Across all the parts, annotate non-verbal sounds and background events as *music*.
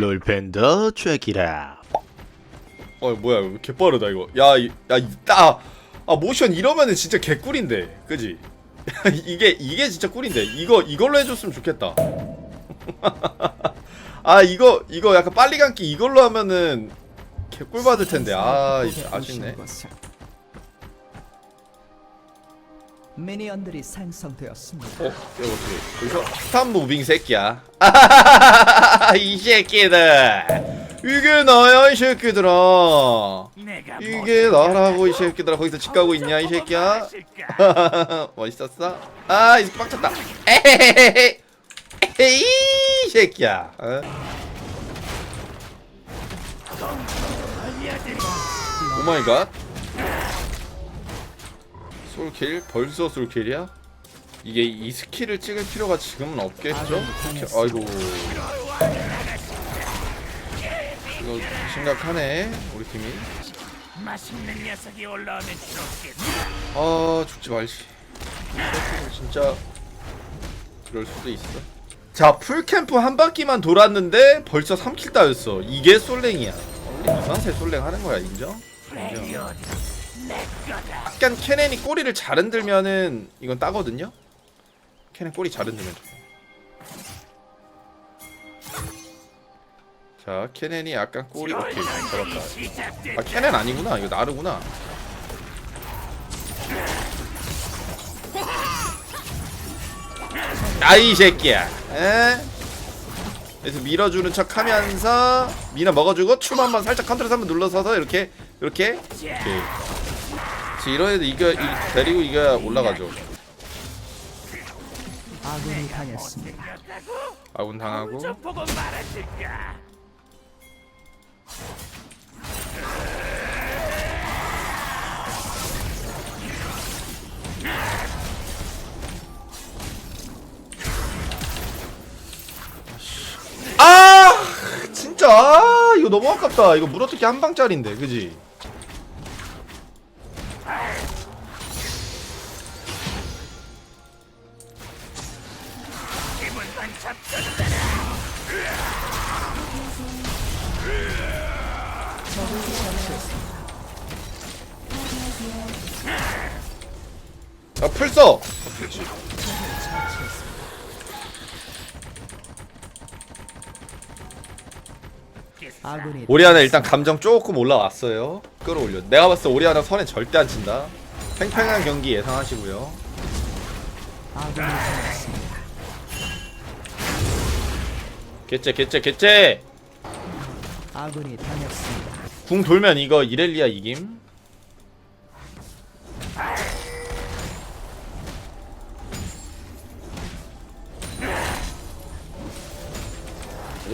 롤팬더 트랙이라. 어 뭐야 이거 개빠르다 이거. 야야따 아 모션 이러면은 진짜 개꿀인데 그지? *laughs* 이게 이게 진짜 꿀인데. 이거 이걸로 해줬으면 좋겠다. *laughs* 아 이거 이거 약간 빨리 감기 이걸로 하면은 개꿀 받을 텐데. 아 아쉽네 미니언들이 생성되었습니다. 어 이거 어떻게 여기서 스탑 무빙 새끼야 *laughs* 이 새끼들 이게 나야 이 새끼들아 이게 나라고 이 새끼들아 거기서 집 가고 있냐 이 새끼야 *laughs* 멋있었어? 아, 이 새끼 빡쳤다. 에헤헤헤. 에헤이, 이 새끼야. 어? 오 마이 갓. 솔킬? 벌써 솔킬이야? 이게 이 스킬을 찍을 필요가 지금은 없겠죠? 이렇게- 아이고. 이거 심각하네, 우리 팀이. 맛있는 녀석이 올라오면. 아 죽지 말지 진짜 그럴 수도 있어 자 풀캠프 한 바퀴만 돌았는데 벌써 3킬 따였어 이게 솔랭이야 유산세 솔랭 하는 거야 인정? 인정 약간 케넨이 꼬리를 잘 흔들면은 이건 따거든요? 케넨 꼬리 잘 흔들면 좋아 자 케넨이 약간 꼬리 오케이 시작된 아 케넨 아니구나. 이거 나르구나. 아이 새끼야. 에? 그래서 밀어주는 척 하면서 미나 먹어주고 춤 한번 살짝 컨트롤 한번 눌러서서 이렇게 이렇게. 오케이 그렇지, 이런 애들 이겨 이, 데리고 이겨야 올라가죠. 아군이 당했습니다. 아군 당하고. 좀 보고 말아줄까? 아 진짜. 아, 이거 너무 아깝다. 이거 물어뜯기 한 방짜리인데 그지 아 풀써! 아군이 오리아나 일단 감정 조금 올라왔어요. 끌어올려. 내가 봤을 때 오리아나 선에 절대 안 친다. 팽팽한 경기 예상하시고요. 아군이. 개째 개째 개째 아군이 당했습니다. 궁 돌면 이거 이렐리아 이김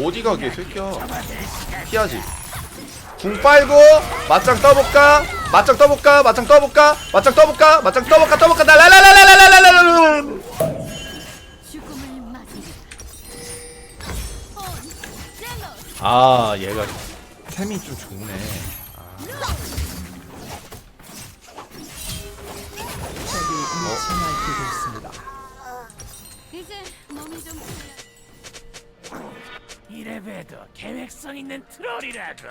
어디 가게 새끼야 피하지 궁 빨고 맞짱 떠볼까 맞짱 떠볼까 맞짱 떠볼까 맞짱 떠볼까 맞짱 떠볼까 떠볼까 날라라라라라라라 아 얘가 템이 좀 좋네 있습니다. 이제 몸이 좀 풀려. 이래봬도 계획성 있는 트롤이라고.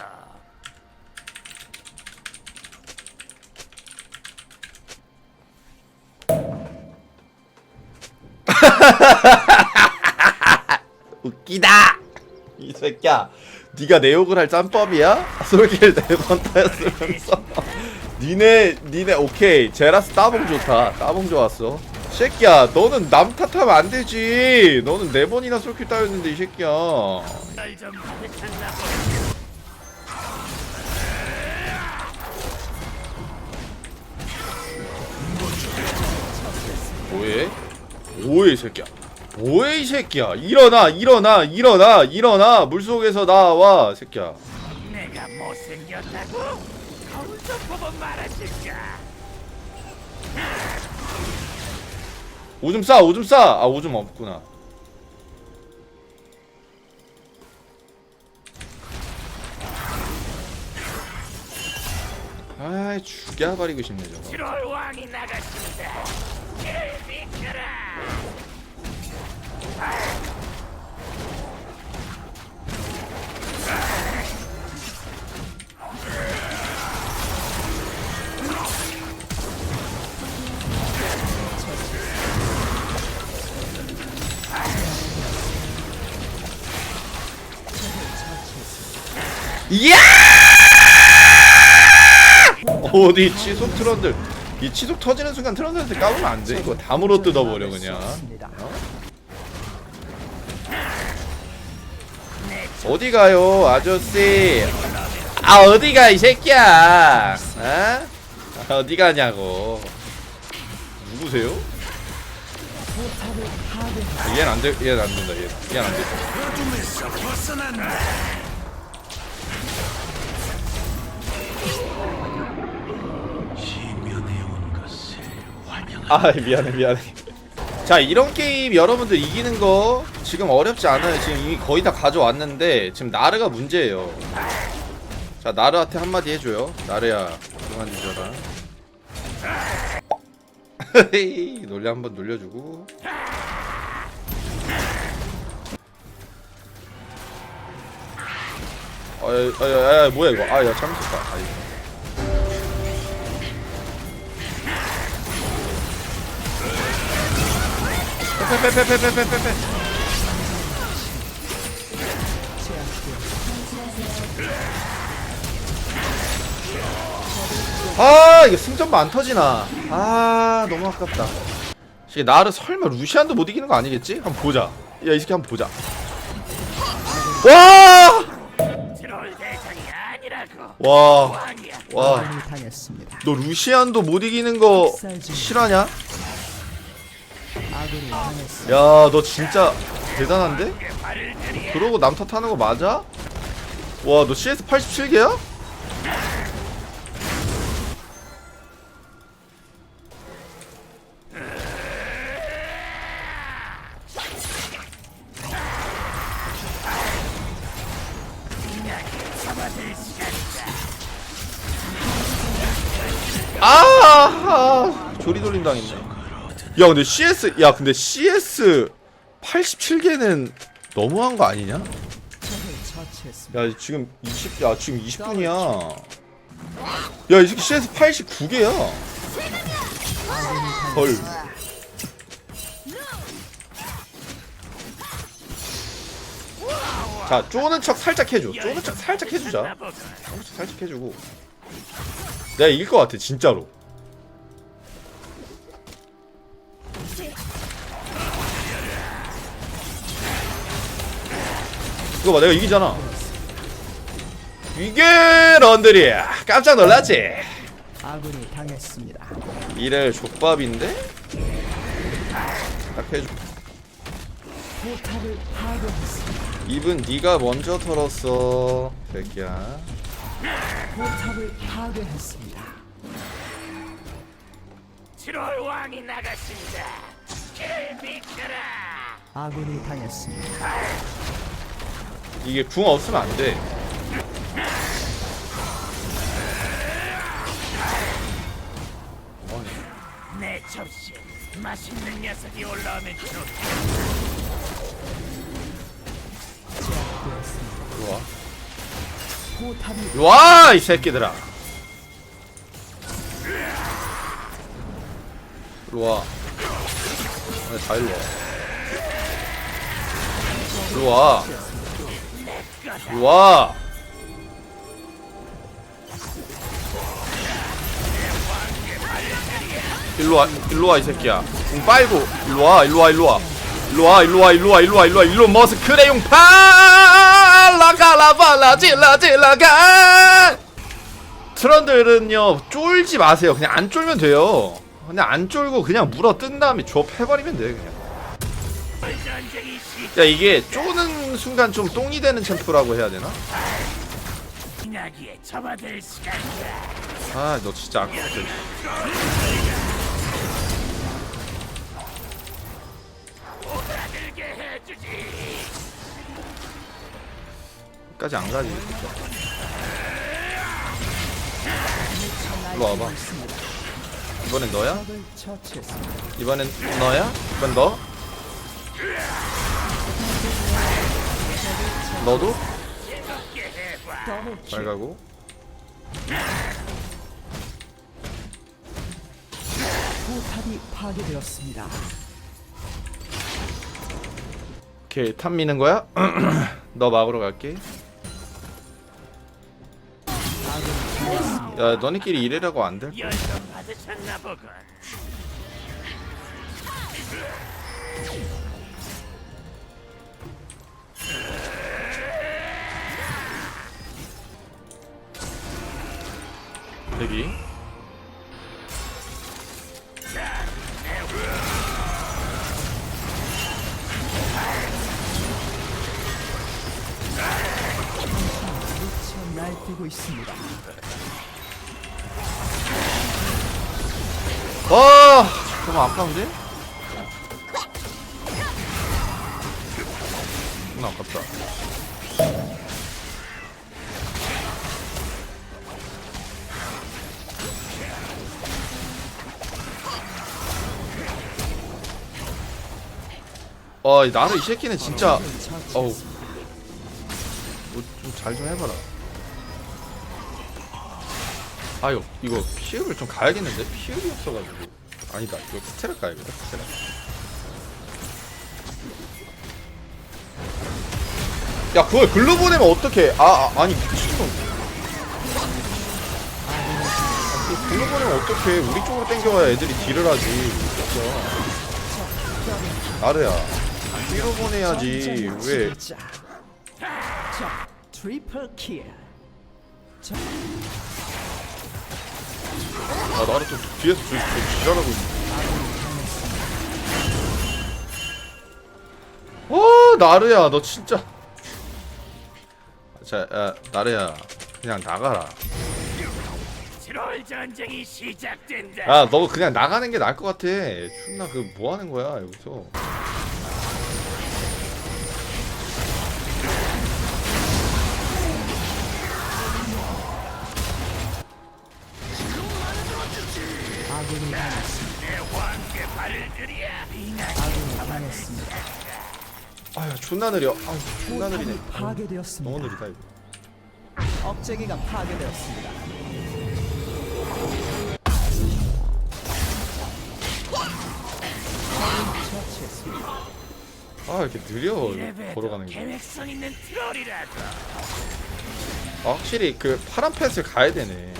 *laughs* 웃기다 *laughs* 이 새끼야 네가 내 욕을 할 짬법이야? 솔길 네번 타였으면서 *laughs* 니네 니네 오케이 제라스 따봉 좋다 따봉 좋았어 새끼야 너는 남 탓하면 안 되지 너는 네 번이나 솔킬 따였는데 이 새끼야. 뭐해? 뭐해 이 새끼야 뭐해 이 새끼야 일어나 일어나 일어나 일어나 물속에서 나와 새끼야 내가 못생겼다고? 거울 좀 보고 말아줄까? 오줌 싸 오줌 싸아 오줌 없구나 아이 죽여버리고 싶네 저거 트롤 왕이 나갔습니다. 이를 비켜라. 야! 어디 치속 트런들 이 치속 터지는 순간 트런들한테 까불면 안돼 이거 담으로 뜯어버려 그냥 어? 어디 가요, 아저씨? 아 어디 가 이 새끼야? 어? 어디 가냐고? 누구세요? 아, 얘는 안 돼, 얘는 안 된다. 얘, 얘는 안 돼. 아 미안해 미안해. 자 이런 게임 여러분들 이기는 거 지금 어렵지 않아요. 지금 이미 거의 다 가져왔는데 지금 나르가 문제예요. 자 나르한테 한마디 해줘요. 나르야 그만 뒤져라. *laughs* 놀려 한번 놀려주고. 아야야야 뭐야 이거? 아야 잘못했다. 아 아 이게 승전만 안 터지나. 아 너무 아깝다. 이게 나를 설마 루시안도 못 이기는 거 아니겠지? 한번 보자. 야 이 새끼 한번 보자. 와 와와너 루시안도 못 이기는 거 실화냐? 야, 너 진짜 대단한데? 그러고 남 탓하는 거 맞아? 와, 너 CS 87개야? 아, 아 조리 돌림 당했네. 야, 근데 CS, 야, 근데 CS 87개는 너무한 거 아니냐? 야 지금 20, 야 지금 20분이야. 야 이 새끼 CS 89개야. 헐. 자 쪼는 척 살짝 해줘. 쪼는 척 살짝 해주자. 쪼는 척 살짝 해주고. 내가 이길 것 같아 진짜로. 이거 봐 내가 이기잖아. 이게 런들이야. 깜짝 놀랐지? 아군이 당했습니다. 이래 족밥인데? 딱 해줘. 포탑을 파괴했습니다. 입은 네가 먼저 털었어, 새끼야. 포탑을 파괴했습니다. 트롤 왕이 나갔습니다. 길 비켜라. 아군이 당했습니다. 이게 궁 없으면 안 돼. 내 접시 맛있는 녀석이 올라오면. 이리 와. 이 새끼들아. 이리 와. 아니, 다 일로 와. 이리 와. 이리 와. 일로 와, 일로 와, 이 새끼야. 공 빨고, 일로 와, 일로 와, 일로 와. 일로 와, 일로 와, 일로 와, 일로 와, 일로 와, 일로 머스크레 용팔! 라가라발라 질라 질라가! 트런들은요, 쫄지 마세요. 그냥 안 쫄면 돼요. 그냥 안 쫄고 그냥 물어 뜬 다음에 조합해버리면 돼, 그냥. 야, 이게 쪼는 순간 좀 똥이 되는 챔프라고 해야 되나? 아, 너 진짜 아깝다. 까지 안 가지. 일로 와봐. 이번엔 너야? 이번엔 너야? 이번 너? 너도? 잘 가고. 포탑이 파괴되었습니다. 오케이 탑 미는 거야? *clears throat* 너 막으러 갈게. 야 너네끼리 이래라고 안 될? 열정 받으셨나 보군. 미쳐 날뛰고 있습니다. 와 너무 아까운데? 너무 아깝다. 어 나는 이 새끼는 진짜 어우. 뭐좀잘좀 해봐라. 아 이거 이거 피읍을 좀 가야겠는데? 피읍이 없어가지고. 아니다 이거 스테라 가야겠다 스테라 야 그걸 글로 보내면 어떡해? 아, 아 아니 미친놈. 글로 보내면 어떡해? 우리 쪽으로 땡겨와야 애들이 딜을 하지. 진짜. 나르야 뒤로 보내야지. 왜? 자, 자, 트리플 킬. 자, 아 나를 또 뒤에서 저, 저 지랄하고 있네. 어 나르야 너 진짜. 자 야, 나르야 그냥 나가라. 트롤 전쟁이 시작된다. 야너 그냥 나가는 게 나을 것 같아. 존나 그 뭐 하는 거야 여기서 아군이 당했습니다. 아군이 당했습니다. 아유 존나 느려 아유 존나 느리네 포탑이 파괴되었습니다. 너무 느리다 이거 억제기가 파괴되었습니다. 처치했습니다. 아 이렇게 느려 걸어가는 게 계획성 있는 트롤이라고. 아, 확실히 그 파란 펫을 가야 되네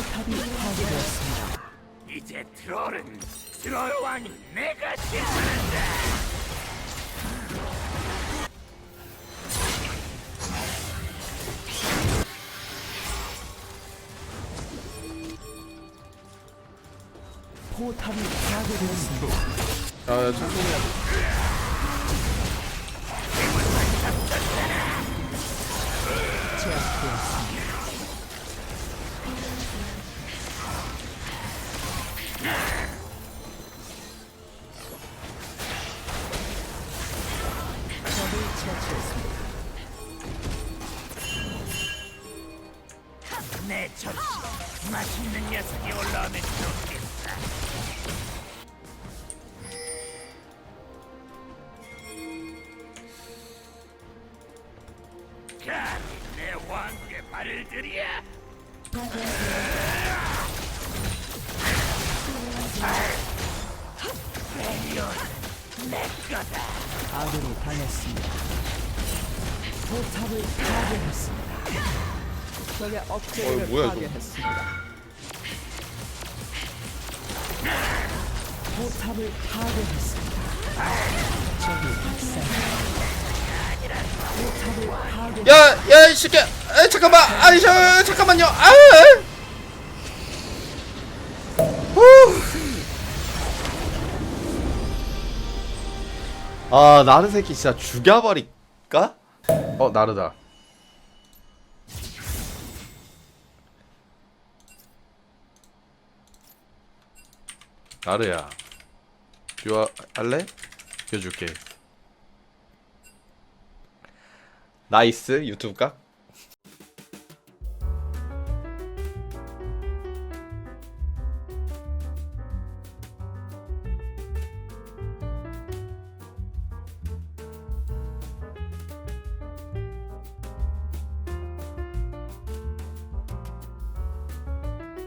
포탑이 파괴되었습니다. 이제 트롤은 트롤 왕인 내가 지배한다. 포탑이 파괴되었습니다. 아 해야 내 거다. 아군이 당했습니다. 포탑을 파괴했습니다. 적의 어이, 억제기를 뭐야, 이거. 파괴했습니다. 포탑을 파괴했습니다. 적이 파괴. 야, 야, 이 새끼야. 에, 잠깐만. 아니, 저, 잠깐만요. 아! 후. 아, 나르 새끼 진짜 죽여버릴까? 어, 나르다. 나르야. 듀아 할래? 껴줄게. 나이스 유튜브 각.